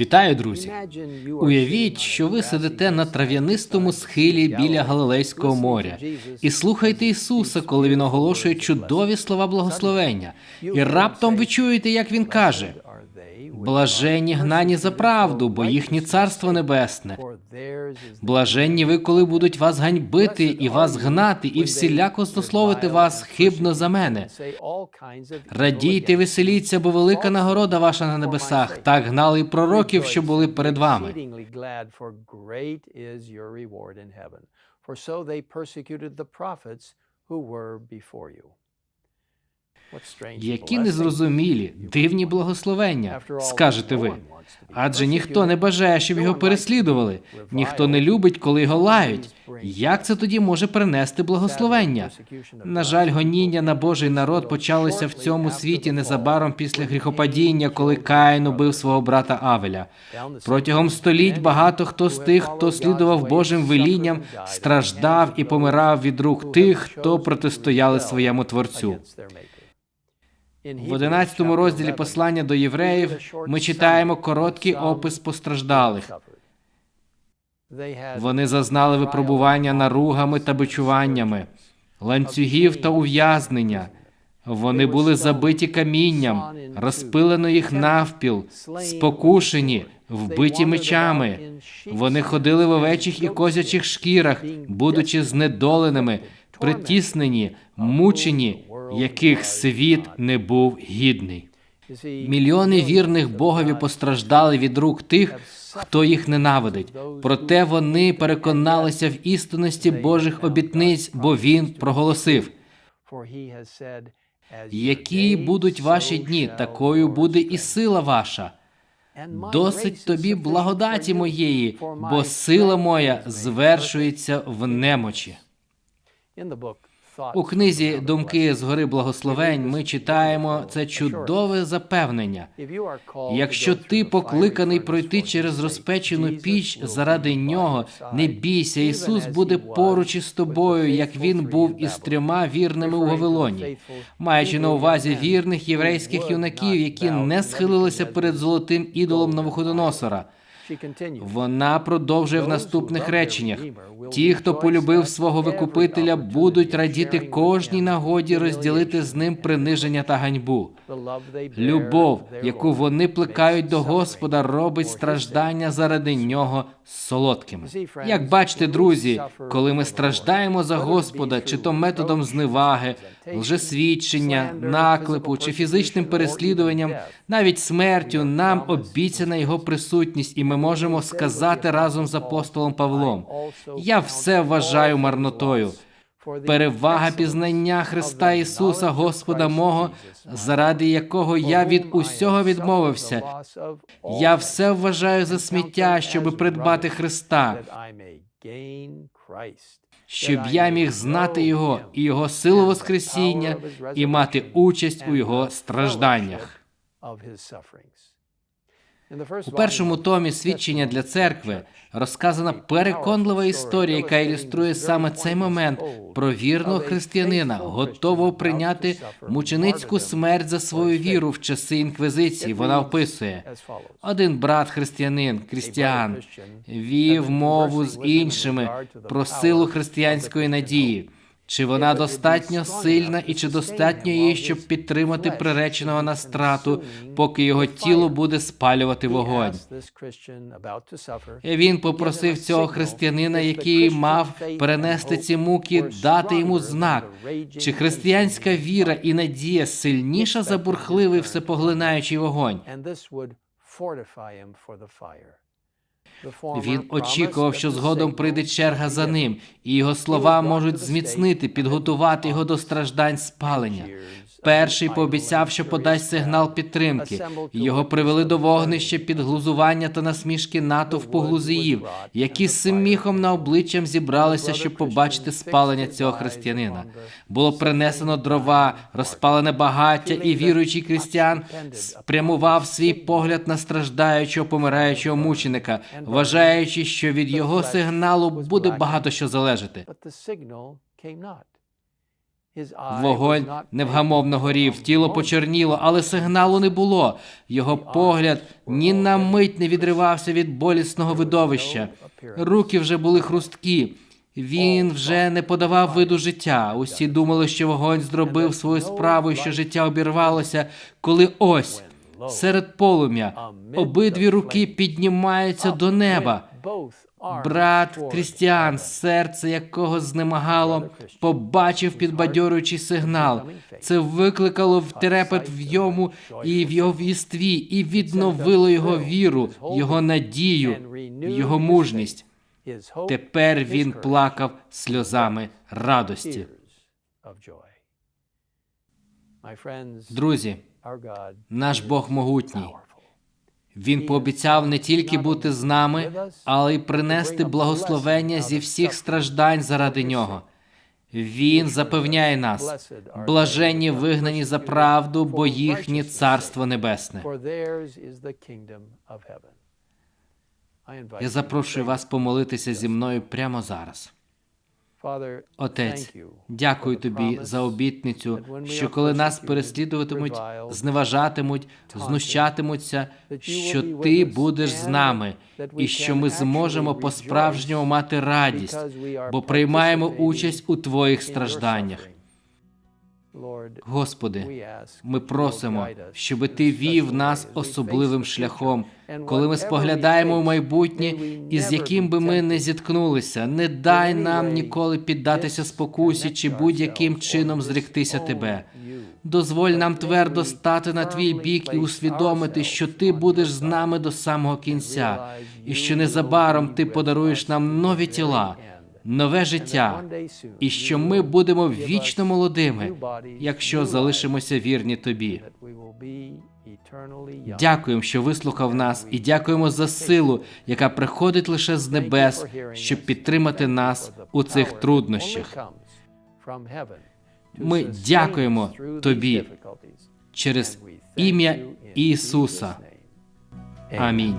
Вітаю, друзі! Уявіть, що ви сидите на трав'янистому схилі біля Галилейського моря. І слухайте Ісуса, коли він оголошує чудові слова благословення, і раптом ви чуєте, як він каже: Блаженні гнані за правду, бо їхнє царство небесне. Блаженні ви, коли будуть вас ганьбити і вас гнати, і всіляко злословити вас хибно за мене. Радійте, веселіться, бо велика нагорода ваша на небесах. Так гнали і пророків, що були перед вами. For so they persecuted the prophets who were before you. Які незрозумілі, дивні благословення, скажете ви. Адже ніхто не бажає, щоб його переслідували, ніхто не любить, коли його лають. Як це тоді може принести благословення? На жаль, гоніння на Божий народ почалося в цьому світі незабаром після гріхопадіння, коли Каїн убив свого брата Авеля. Протягом століть багато хто з тих, хто слідував Божим велінням, страждав і помирав від рук тих, хто протистояли своєму творцю. В 11 розділі послання до євреїв ми читаємо короткий опис постраждалих. Вони зазнали випробування наругами та бичуваннями, ланцюгів та ув'язнення. Вони були забиті камінням, розпилено їх навпіл, спокушені, вбиті мечами. Вони ходили в овечих і козячих шкірах, будучи знедоленими, притіснені, мучені, яких світ не був гідний. Мільйони вірних Богові постраждали від рук тих, хто їх ненавидить. Проте вони переконалися в істинності Божих обітниць, бо він проголосив: які будуть ваші дні, такою буде і сила ваша. Досить тобі благодаті моєї, бо сила моя звершується в немочі. У книзі Думки з гори благословень ми читаємо це чудове запевнення. Якщо ти покликаний пройти через розпечену піч заради нього, не бійся, Ісус буде поруч із тобою, як він був із трьома вірними у Вавилоні, маючи на увазі вірних єврейських юнаків, які не схилилися перед золотим ідолом Навуходоносора. Вона продовжує в наступних реченнях: ті, хто полюбив свого викупителя, будуть радіти кожній нагоді розділити з ним приниження та ганьбу. Любов, яку вони плекають до Господа, робить страждання заради нього солодкими. Як бачите, друзі, коли ми страждаємо за Господа, чи то методом зневаги, лжесвідчення, наклепу чи фізичним переслідуванням, навіть смертю, нам обіцяна його присутність, і ми можемо сказати разом з апостолом Павлом: я все вважаю марнотою. Перевага пізнання Христа Ісуса, Господа мого, заради якого я від усього відмовився. Я все вважаю за сміття, щоб придбати Христа, щоб я міг знати Його і Його силу Воскресіння і мати участь у Його стражданнях. У першому томі свідчення для церкви розказана переконлива історія, яка ілюструє саме цей момент про вірного християнина, готового прийняти мученицьку смерть за свою віру в часи інквізиції. Вона описує. один брат християнин, Крістіан, вів мову з іншими про силу християнської надії. Чи вона достатньо сильна і чи достатньо їй, щоб підтримати приреченого на страту, поки його тіло буде спалювати вогонь? І Він попросив цього християнина, який мав перенести ці муки, дати йому знак. Чи християнська віра і надія сильніша за бурхливий всепоглинаючий вогонь? Він очікував, що згодом прийде черга за ним, і його слова можуть зміцнити, підготувати його до страждань спалення. Перший пообіцяв, що подасть сигнал підтримки. Його привели до вогнища під глузування та насмішки натовпу глузіїв, які з сміхом на обличчям зібралися, щоб побачити спалення цього християнина. Було принесено дрова, розпалене багаття, і віруючий крістян спрямував свій погляд на страждаючого, помираючого мученика, вважаючи, що від його сигналу буде багато що залежати. Вогонь невгамовно горів, тіло почерніло, але сигналу не було. Його погляд ні на мить не відривався від болісного видовища. Руки вже були хрусткі. Він вже не подавав виду життя. Усі думали, що вогонь зробив свою справу, і що життя обірвалося, коли ось серед полум'я. Обидві руки піднімаються до неба. Брат Крістіан, серце якого знемагало, побачив підбадьорюючий сигнал. Це викликало втрепет в йому і в його вістві, і відновило його віру, його надію, його мужність. Тепер він плакав сльозами радості. Друзі, наш Бог могутній. Він пообіцяв не тільки бути з нами, але й принести благословення зі всіх страждань заради нього. Він запевняє нас, блаженні вигнані за правду, бо їхнє царство небесне. Я запрошую вас помолитися зі мною прямо зараз. Отець, дякую тобі за обітницю, що коли нас переслідуватимуть, зневажатимуть, знущатимуться, що ти будеш з нами, і що ми зможемо по-справжньому мати радість, бо приймаємо участь у твоїх стражданнях. Господи, ми просимо, щоби ти вів нас особливим шляхом, коли ми споглядаємо в майбутнє, із яким би ми не зіткнулися. Не дай нам ніколи піддатися спокусі чи будь-яким чином зректися тебе. Дозволь нам твердо стати на твій бік і усвідомити, що ти будеш з нами до самого кінця, і що незабаром ти подаруєш нам нові тіла, нове життя, і що ми будемо вічно молодими, якщо залишимося вірні тобі. Дякуємо, що вислухав нас, і дякуємо за силу, яка приходить лише з небес, щоб підтримати нас у цих труднощах. Ми дякуємо тобі через ім'я Ісуса. Амінь.